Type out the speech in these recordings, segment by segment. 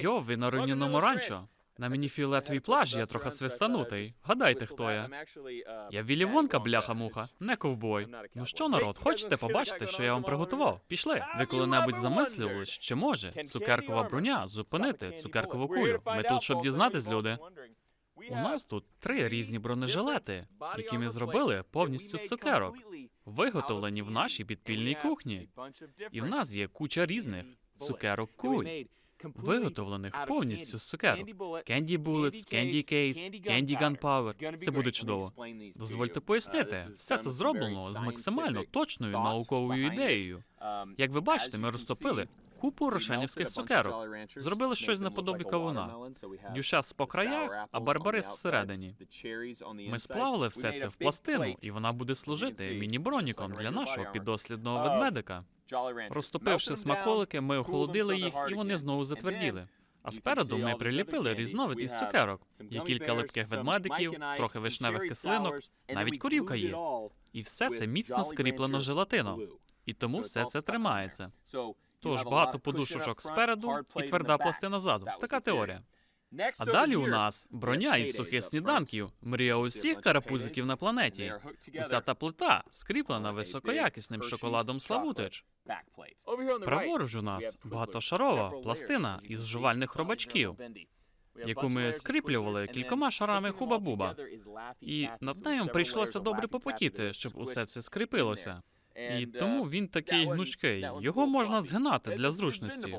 Йо, ви на руйнівному ранчо. На мені фіолетовій плажі я трохи свистанутий. Гадайте, хто я. Я Віллі Вонка, бляха-муха, не ковбой. Ну що, народ, хочете побачити, що я вам приготував? Пішли. Ви коли-небудь замислювали, що може цукеркова броня зупинити цукеркову кулю? Ми тут, щоб дізнатись, люди. У нас тут три різні бронежилети, які ми зробили повністю з цукерок, виготовлені в нашій підпільній кухні. І в нас є куча різних цукерок куль, виготовлених повністю з цукерок. Candy Bullets, Candy Case, Candy Gunpowder. Це буде чудово. Дозвольте пояснити, все це зроблено з максимально точною науковою ідеєю. Як ви бачите, ми розтопили купу рошенівських цукерок. Зробили щось наподобі кавуна. Дюшес по краях, а барбарис всередині. Ми сплавили все це в пластину, і вона буде служити міні-броніком для нашого піддослідного ведмедика. Розтопивши смаколики, ми охолодили їх, і вони знову затверділи. А спереду ми приліпили різновид із цукерок. Є кілька липких ведмедиків, трохи вишневих кислинок, навіть корівка є. І все це міцно скріплено желатином. І тому все це тримається. Тож багато подушечок спереду і тверда пластина ззаду. Така теорія. А далі у нас броня із сухих сніданків, мрія усіх карапузиків на планеті. Уся та плита скріплена високоякісним шоколадом Славутич. Праворуч у нас багатошарова пластина із жувальних робачків, яку ми скріплювали кількома шарами хуба-буба. І над нею прийшлося добре попотіти, щоб усе це скріпилося. І тому він такий гнучкий. Його можна згинати для зручності,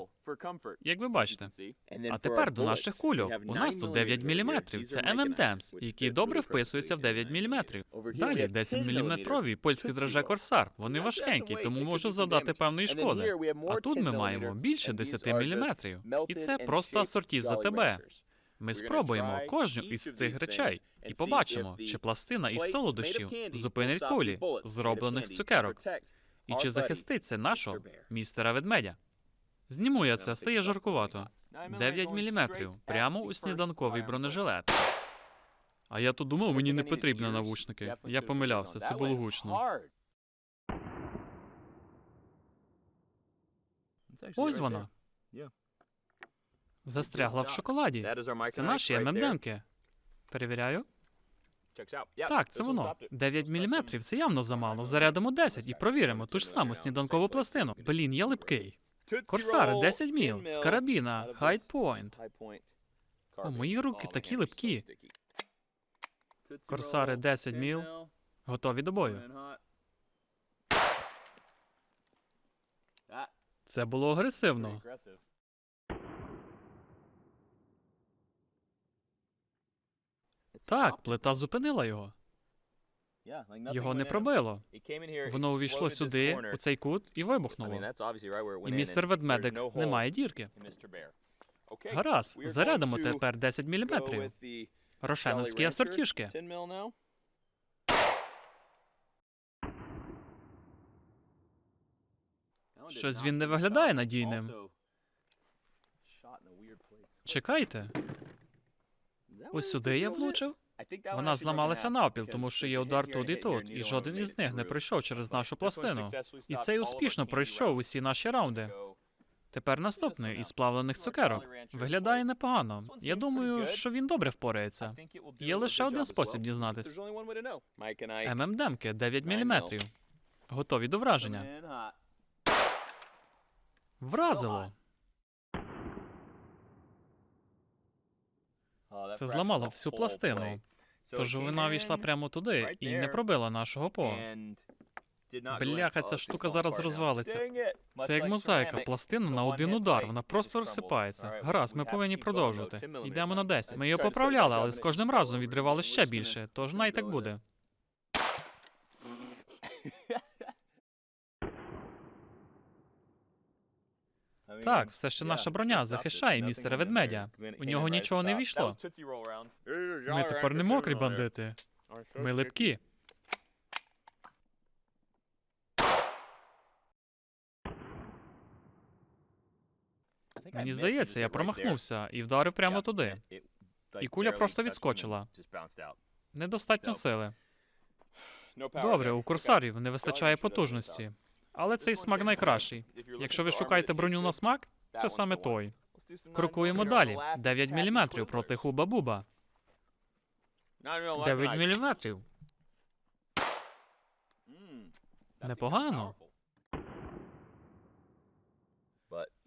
як ви бачите. А тепер до наших кульок. У нас тут 9 мм. Це M&M's, які добре вписуються в 9 мм. Далі 10 мм польські драже Корсар. Вони важкенькі, тому можуть завдати певної шкоди. А тут ми маємо більше 10 мм. І це просто асорті за тебе. Ми спробуємо кожну із цих речей і побачимо, чи пластина із солодощів зупинить кулі, зроблених з цукерок, і чи захистить це нашого містера ведмедя. Зніму я це, стає жаркувато. 9 мм, прямо у сніданковий бронежилет. А я тут думав, мені не потрібні навушники. Я помилявся, це було гучно. Ось вона. Застрягла в шоколаді. Це наші ММДМки. Перевіряю. Так, це воно. 9 мм – це явно замало. Зарядимо 10 і провіримо ту ж саму сніданкову пластину. Блін, я липкий. Корсари 10 міл з карабіна Point. О, мої руки такі липкі. Корсари 10 міл. Готові до бою. Це було агресивно. Так, плита зупинила його. Його не пробило. Воно увійшло сюди, у цей кут, і вибухнуло. І містер ведмедик не має дірки. Гаразд, зарядимо тепер 10 мм. Рошеновські асортішки. Щось він не виглядає надійним. Чекайте, ось сюди я влучив. Вона зламалася навпіл, тому що є удар тут і тут, і жоден із них не пройшов через нашу пластину. І цей успішно пройшов усі наші раунди. Тепер наступний із плавлених цукерок. Виглядає непогано. Я думаю, що він добре впорається. Є лише один спосіб дізнатись. ММДМки 9 мм. Готові до враження. Вразило. Це зламало всю пластину. Тож вона війшла прямо туди і не пробила нашого по. Бляха, ця штука зараз розвалиться. Це як мозаїка, пластина на один удар, вона просто розсипається. Гаразд, ми повинні продовжувати. Йдемо на 10. Ми його поправляли, але з кожним разом відривали ще більше, тож най так буде. Так, все ще наша броня захищає містера ведмедя. У нього нічого не війшло. Ми тепер не мокрі бандити. Ми липкі. Мені здається, я промахнувся і вдарив прямо туди. І куля просто відскочила. Недостатньо сили. Добре, у курсарів не вистачає потужності. Але цей смак найкращий. Якщо ви шукаєте броню на смак, це саме той. Крокуємо далі. 9 мм проти хуба-буба. 9 мм. Непогано.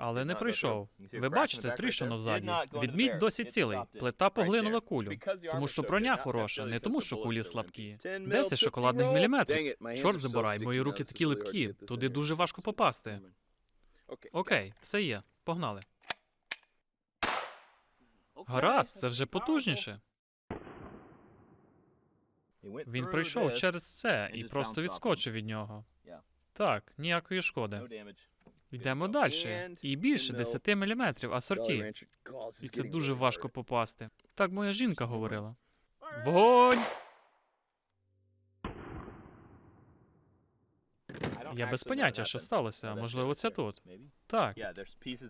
Але не пройшов. Ви бачите, тріщину ззаді. Відмідь досі цілий. Плита поглинула кулю. Тому що броня хороша, не тому, що кулі слабкі. 10 шоколадних міліметрів. Чорт забирай, мої руки такі липкі. Туди дуже важко попасти. Окей, все є. Погнали. Гаразд, це вже потужніше. Він пройшов через це і просто відскочив від нього. Так, ніякої шкоди. Йдемо далі. І більше 10 мм асорті. І це дуже важко попасти. Так моя жінка говорила. Вогонь! Я без поняття, що сталося. Можливо, це тут. Так,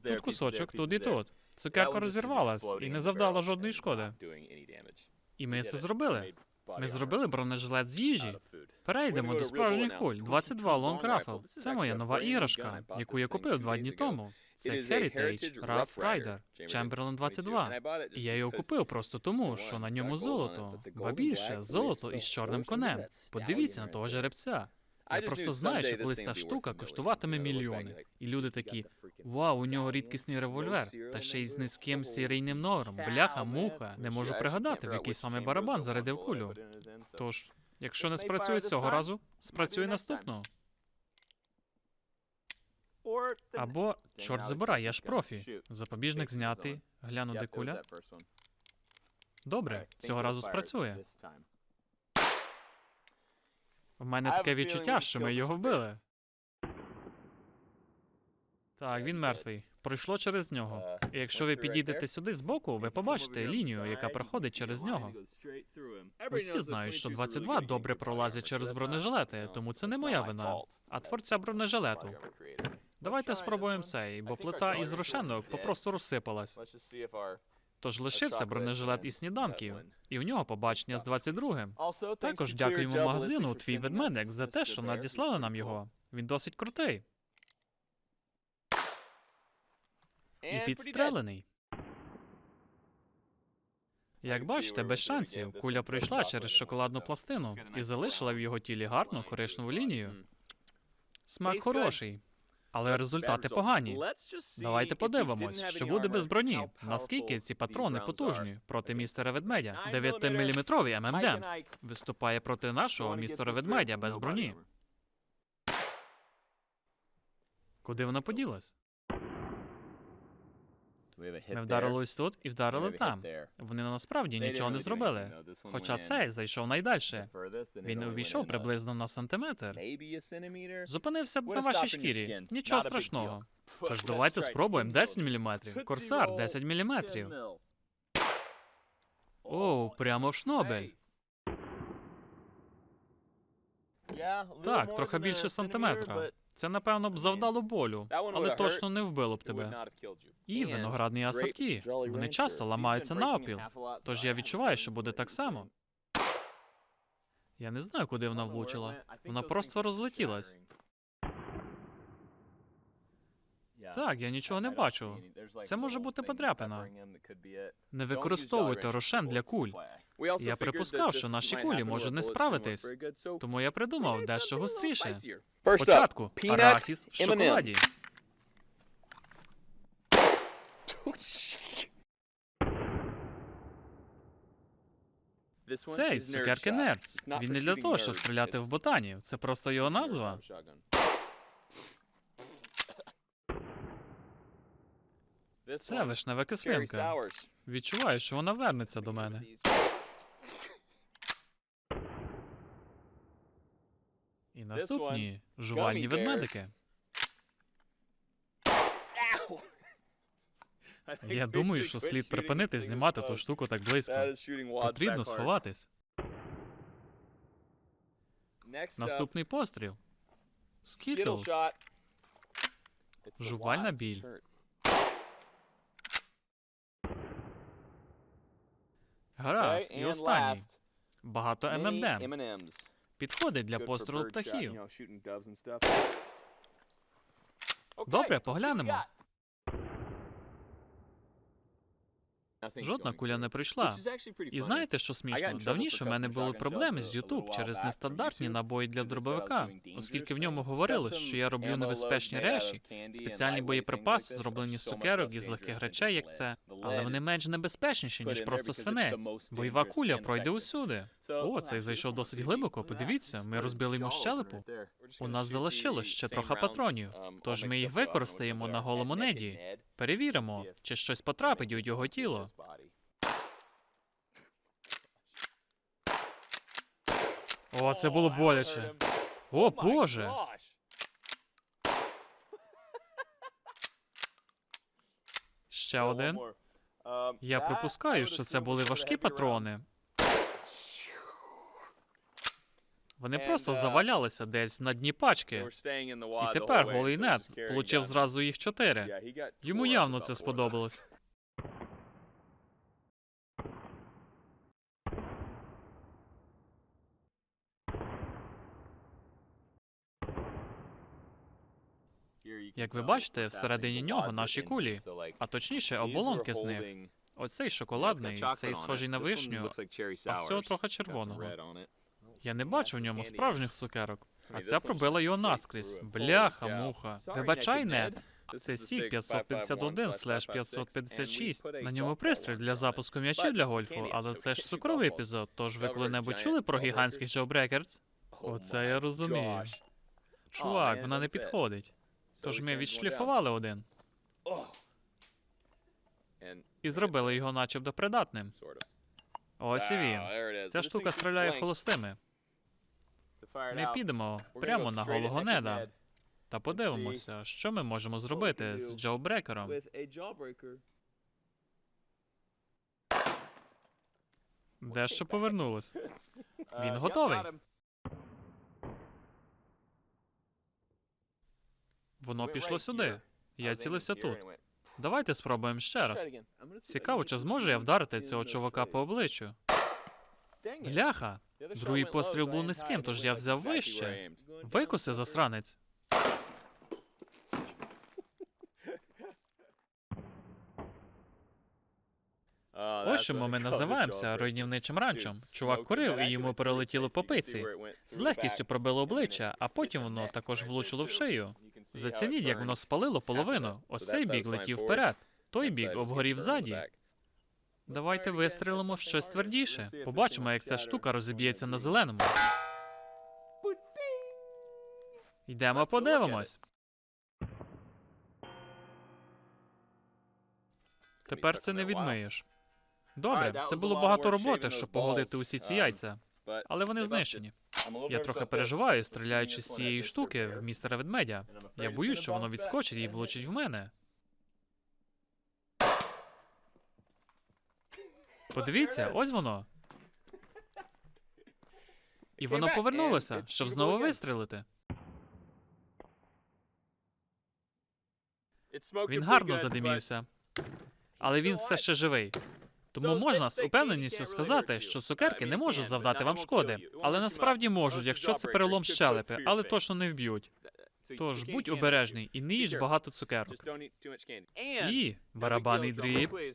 тут кусочок, тут і тут. Цукерка розірвалась і не завдала жодної шкоди. І ми це зробили. Ми зробили бронежилет з їжі. Перейдемо до справжніх куль. 22 Long Rifle. Це моя нова іграшка, яку я купив два дні тому. Це Heritage Rough Rider Chamberlain 22. І я його купив просто тому, що на ньому золото. Ба більше, золото із чорним конем. Подивіться на того жеребця. Я просто знаю, що колись ця штука коштуватиме мільйони. І люди такі: Вау, у нього рідкісний револьвер, та ще й з низьким серійним номером. Бляха, муха. Не можу пригадати, в який саме барабан зарядив кулю. Тож, якщо не спрацює цього разу, спрацює наступного. Або, чорт забирай, я ж профі. Запобіжник знятий. Гляну, де куля. Добре, цього разу спрацює. В мене таке відчуття, що ми його вбили. Так, він мертвий. Пройшло через нього. І якщо ви підійдете сюди збоку, ви побачите лінію, яка проходить через нього. Усі знають, що 22 добре пролазять через бронежилети, тому це не моя вина, а творця бронежилету. Давайте спробуємо цей, бо плита із рошенок попросту розсипалась. Тож лишився бронежилет із сніданків, і у нього побачення з 22-м. Також дякуємо магазину Твій ведмедик за те, що надіслали нам його. Він досить крутий і підстрелений. Як бачите, без шансів, куля пройшла через шоколадну пластину і залишила в його тілі гарну коричневу лінію. Смак хороший, але результати погані. Давайте подивимось, що буде без броні. Наскільки ці патрони потужні проти містера ведмедя? 9-мм ММДМС виступає проти нашого містера ведмедя без броні. Куди вона поділась? Ми вдарили ось тут і вдарили там. Вони насправді нічого не зробили. Хоча цей зайшов найдальше. Він увійшов приблизно на сантиметр. Зупинився б на вашій шкірі. Нічого страшного. Тож давайте спробуємо 10 мм. Корсар 10 мм. Оу, прямо в шнобель. Так, трохи більше сантиметра. Це, напевно, б завдало болю, але точно не вбило б тебе. І виноградні асорті. Вони часто ламаються навпіл. Тож я відчуваю, що буде так само. Я не знаю, куди вона влучила. Вона просто розлетілась. Так, я нічого не бачу. Це може бути подряпина. Не використовуйте рошен для куль. Я припускав, що наші кулі можуть не справитись, тому я придумав дещо гостріше. Спочатку арахіс в шоколаді. Цей з цукерки Нердс. Він не для того, щоб стріляти в ботанів. Це просто його назва. Це вишнева кислинка. Відчуваю, що вона вернеться до мене. І наступні жувальні ведмедики. Я думаю, що слід припинити знімати ту штуку так близько. Потрібно сховатись. Наступний постріл. Скітлз. Жувальна біль. Гаразд, і останній. Багато ММД. Підходить для пострілу птахів. Добре, поглянемо. Жодна куля не прийшла. І знаєте, що смішно? Давніше в мене були проблеми з YouTube через нестандартні набої для дробовика, оскільки в ньому говорилось, що я роблю небезпечні речі, спеціальні боєприпаси, зроблені з цукерок і з легких речей, як це. Але вони менш небезпечніші, ніж просто свинець. Бойова куля пройде усюди. О, цей зайшов досить глибоко. Подивіться, ми розбили йому щелепу. У нас залишилось ще трохи патронів, тож ми їх використаємо на голому неді. Перевіримо, чи щось потрапить у його тіло. О, це було боляче. О, Боже! Ще один. Я припускаю, що це були важкі патрони. Вони просто завалялися десь на дні пачки. І тепер голий нет получив зразу їх чотири. Йому явно це сподобалось. Як ви бачите, всередині нього наші кулі, а точніше оболонки з них. Оцей шоколадний, цей схожий на вишню, а в цього трохи червоного. Я не бачу в ньому справжніх цукерок. А ця пробила його наскрізь. Бляха, муха. Вибачай, нет. Це сік 551 слеш 556. На ньому пристрій для запуску м'ячів для гольфу, але це ж цукровий епізод. Тож ви коли-небудь чули про гігантських Jailbreakers? Оце я розумію. Чувак, вона не підходить. Тож ми відшліфували один і зробили його начебто придатним. Ось і він. Ця штука стріляє холостими. Ми підемо прямо на голого неда та подивимося, що ми можемо зробити з джаубрекером. Дещо повернулось. Він готовий. Воно пішло сюди. Я цілився тут. Давайте спробуємо ще раз. Цікаво, чи зможу я вдарити цього чувака по обличчю. Бляха! Другий постріл був низьким, тож я взяв вище. Викуси, засранець. Ось чому ми називаємося руйнівничим ранчом. Чувак курив і йому перелетіло по пиці. З легкістю пробило обличчя, а потім воно також влучило в шию. Зацініть, як воно спалило половину. Ось цей бік летів вперед. Той бік обгорів ззаді. Давайте вистрілимо в щось твердіше. Побачимо, як ця штука розіб'ється на зеленому. Йдемо подивимось. Тепер це не відмиєш. Добре, це було багато роботи, щоб поголити усі ці яйця, але вони знищені. Я трохи переживаю, стріляючи з цієї штуки в містера ведмедя. Я боюсь, що воно відскочить і влучить в мене. Подивіться, ось воно. І воно повернулося, щоб знову вистрілити. Він гарно задимівся, але він все ще живий. Тому можна з упевненістю сказати, що цукерки не можуть завдати вам шкоди, але насправді можуть, якщо це перелом щелепи, але точно не вб'ють. Тож будь обережний і не їж багато цукерок. І барабанний дріб.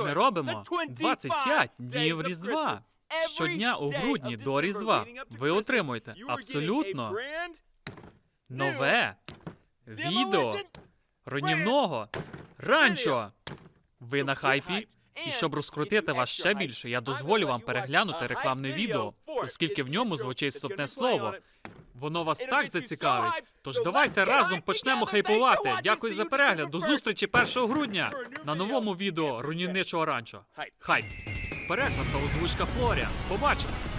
Ми робимо 25 днів Різдва. Щодня у грудні до Різдва ви отримуєте абсолютно нове відео руйнівного ранчо. Ви на хайпі? І щоб розкрутити вас ще більше, я дозволю вам переглянути рекламне відео, оскільки в ньому звучить вступне слово. Воно вас так зацікавить. Тож давайте разом почнемо хайпувати. Дякую за перегляд. До зустрічі 1 грудня на новому відео руйнівничого ранчо. Хайп. Переклад та озвучка Флоріан. Побачимось.